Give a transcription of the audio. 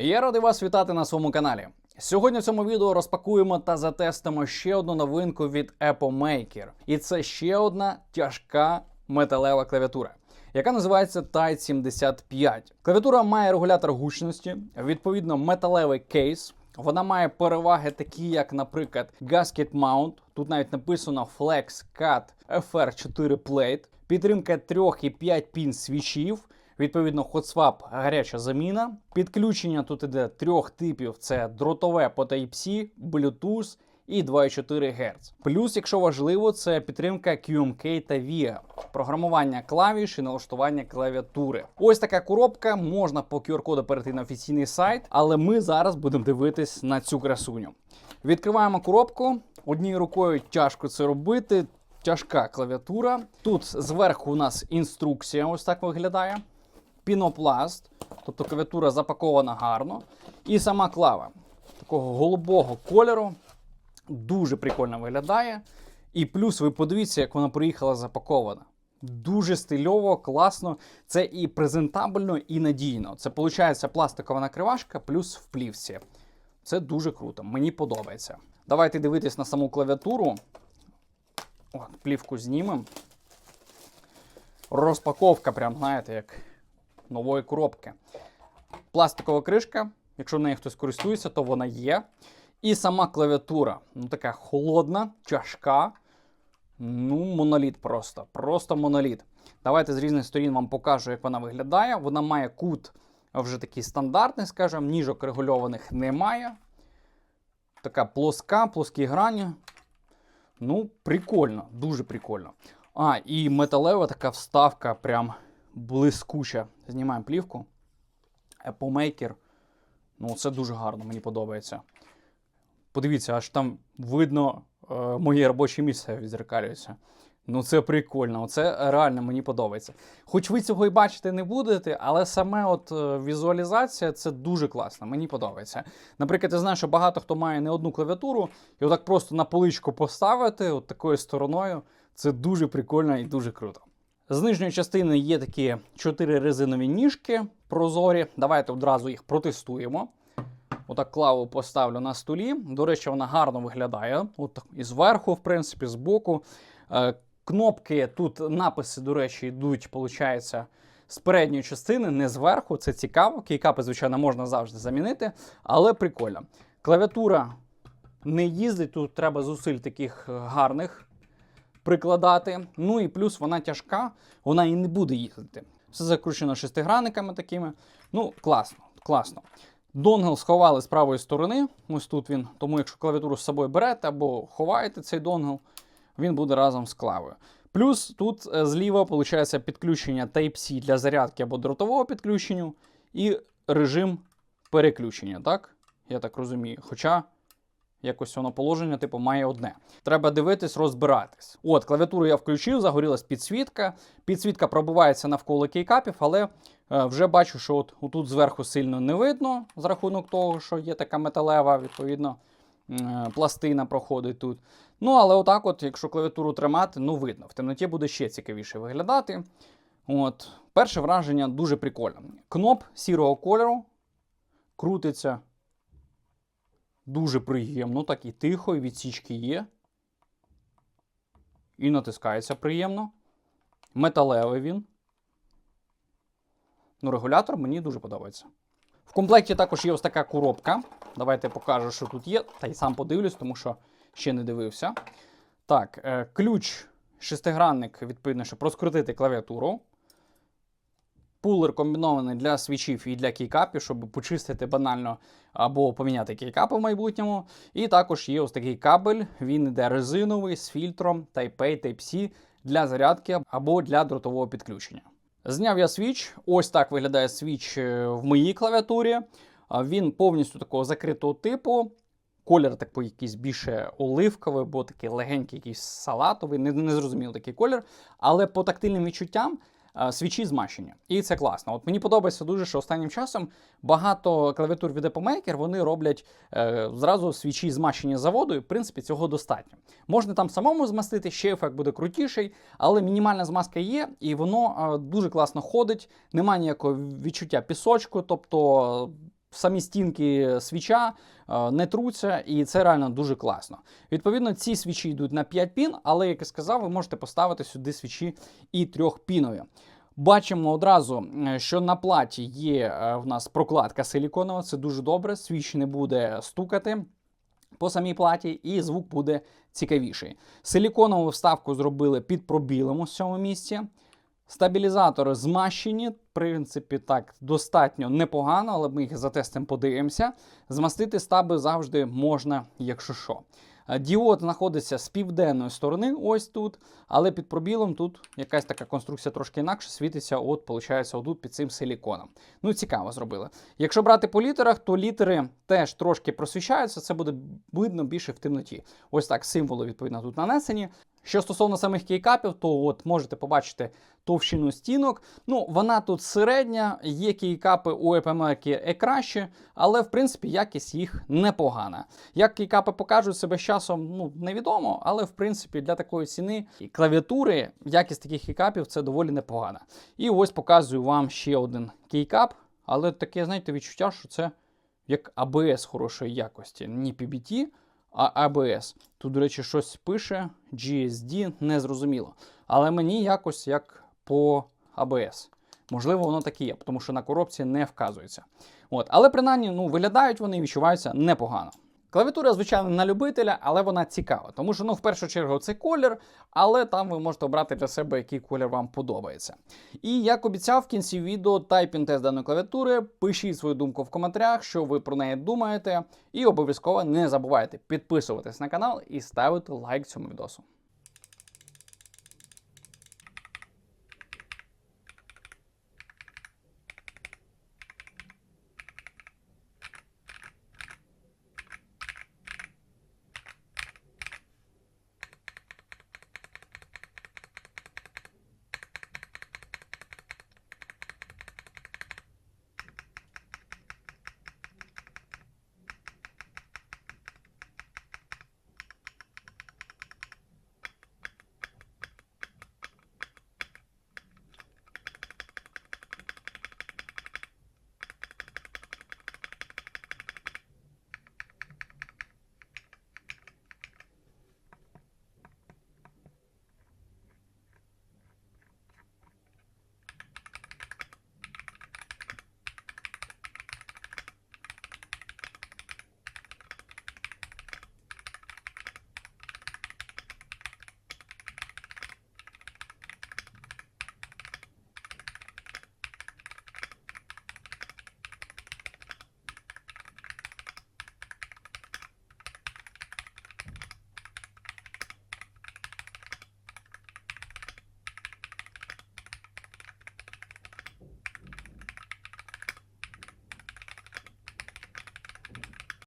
Я радий вас вітати на своєму каналі. Сьогодні в цьому відео розпакуємо та затестимо ще одну новинку від Apple Maker. І це ще одна тяжка металева клавіатура, яка називається Tide 75. Клавіатура має регулятор гучності, відповідно, металевий кейс. Вона має переваги, такі як, наприклад, Gasket Mount. Тут навіть написано Flex Cut FR4 Plate, підтримка 3 і 5 пін свічів. Відповідно, HotSwap – гаряча заміна. Підключення тут іде трьох типів: це дротове по Type-C, Bluetooth і 2,4 Гц. Плюс, якщо важливо, це підтримка QMK та VIA, програмування клавіш і налаштування клавіатури. Ось така коробка. Можна по QR-коду перейти на офіційний сайт, але ми зараз будемо дивитись на цю красуню. Відкриваємо коробку. Однією рукою тяжко це робити. Тяжка клавіатура. Тут зверху у нас інструкція, ось так виглядає. Пінопласт, тобто клавіатура запакована гарно. І сама клава такого голубого кольору. Дуже прикольно виглядає. І плюс ви подивіться, як вона приїхала запакована. Дуже стильово, класно. Це і презентабельно, і надійно. Це виходить пластикова накривашка плюс в плівці. Це дуже круто, мені подобається. Давайте дивитись на саму клавіатуру. От, плівку знімемо. Розпаковка, прям, знаєте, як нової коробки. Пластикова кришка. Якщо нею хтось користується, то вона є. І сама клавіатура. Ну, така холодна, тяжка. Ну, моноліт просто. Просто моноліт. Давайте з різних сторін вам покажу, як вона виглядає. Вона має кут вже такий стандартний, скажімо, ніжок регульованих немає. Така плоска, плоскі грані. Ну, прикольно, дуже прикольно. А, і металева така вставка, прям блискуча. Знімаємо плівку. Apple Maker. Ну, це дуже гарно, мені подобається. Подивіться, аж там видно е, моє робоче місце відзеркалюється. Ну, це прикольно, це реально мені подобається. Хоч ви цього і бачити не будете, але саме от е, візуалізація це дуже класно, мені подобається. Наприклад, я знаю, що багато хто має не одну клавіатуру, і отак просто на поличку поставити, от такою стороною, це дуже прикольно і дуже круто. З нижньої частини є такі чотири резинові ніжки прозорі. Давайте одразу їх протестуємо. Отак клаву поставлю на столі. До речі, вона гарно виглядає. От так і зверху, в принципі, збоку. Е, Кнопки тут написи, до речі, йдуть, виходить, з передньої частини, не зверху. Це цікаво. Кейкапи, звичайно, можна завжди замінити, але прикольно. Клавіатура не їздить, тут треба зусиль таких гарних прикладати. Ну і плюс вона тяжка, вона і не буде їздити. Все закручено шестигранниками такими. Ну, класно, класно. Донгл сховали з правої сторони. Ось тут він. Тому, якщо клавіатуру з собою берете або ховаєте цей донгл, він буде разом з клавою. Плюс тут е, зліва виходить підключення Type-C для зарядки або дротового підключення, і режим переключення, так? Я так розумію. Хоча якось воно положення, типу, має одне. Треба дивитись, розбиратись. От, клавіатуру я включив, загорілась підсвітка. Підсвітка пробивається навколо кейкапів, але е, вже бачу, що от тут зверху сильно не видно з рахунок того, що є така металева, відповідно, е, пластина проходить тут. Ну, але отак, от, якщо клавіатуру тримати, ну видно. В темноті буде ще цікавіше виглядати. От, Перше враження дуже прикольне. Кноп сірого кольору крутиться дуже приємно, так і тихо, і відсічки є. І натискається приємно. Металевий він. Ну, регулятор мені дуже подобається. В комплекті також є ось така коробка. Давайте покажу, що тут є, та й сам подивлюсь, тому що ще не дивився. Так, е, ключ, шестигранник, відповідно, щоб розкрутити клавіатуру. Пулер комбінований для свічів і для кейкапів, щоб почистити банально або поміняти кейкапи в майбутньому. І також є ось такий кабель, він йде резиновий з фільтром Type-A, Type-C для зарядки або для дротового підключення. Зняв я свіч. Ось так виглядає свіч е, в моїй клавіатурі. Він повністю такого закритого типу. Колір такий якийсь більше оливковий, бо такий легенький, якийсь салатовий, не, не зрозумілий такий колір. Але по тактильним відчуттям свічі змащені. І це класно. От мені подобається дуже, що останнім часом багато клавіатур від Apple Maker вони роблять е, зразу свічі змащені заводу, і в принципі цього достатньо. Можна там самому змастити, ще ефект буде крутіший, але мінімальна змазка є, і воно е, дуже класно ходить, немає ніякого відчуття пісочку, тобто. Самі стінки свіча е, не труться, і це реально дуже класно. Відповідно, ці свічі йдуть на 5 пін, але, як я сказав, ви можете поставити сюди свічі і трьохпінові. Бачимо одразу, е, що на платі є е, в нас прокладка силіконова, це дуже добре, свіч не буде стукати по самій платі, і звук буде цікавіший. Силіконову вставку зробили під пробілом у цьому місці. Стабілізатори змащені, в принципі, так достатньо непогано, але ми їх за тестом подивимося. Змастити стаби завжди можна, якщо що. Е, Діод знаходиться з південної сторони, ось тут, але під пробілом тут якась така конструкція трошки інакше світиться, от, виходить, отут під цим силіконом. Ну, цікаво зробили. Якщо брати по літерах, то літери теж трошки просвічаються, це буде видно більше в темноті. Ось так символи, відповідно, тут нанесені. Що стосовно самих кейкапів, то от можете побачити товщину стінок. Ну, вона тут середня, є кейкапи у які е краще, але в принципі якість їх непогана. Як кейкапи покажуть себе з часом, ну невідомо, але в принципі для такої ціни і клавіатури якість таких кейкапів це доволі непогана. І ось показую вам ще один кейкап, але таке, знаєте, відчуття, що це як ABS хорошої якості, не PBT, а ABS. Тут, до речі, щось пише GSD, незрозуміло. Але мені якось як по ABS. Можливо, воно таке є, тому що на коробці не вказується. От. Але принаймні ну, виглядають вони і відчуваються непогано. Клавіатура, звичайно, на любителя, але вона цікава, тому що ну, в першу чергу це колір, але там ви можете обрати для себе, який колір вам подобається. І як обіцяв в кінці відео тайпінг-тест даної клавіатури, пишіть свою думку в коментарях, що ви про неї думаєте, і обов'язково не забувайте підписуватись на канал і ставити лайк цьому відосу.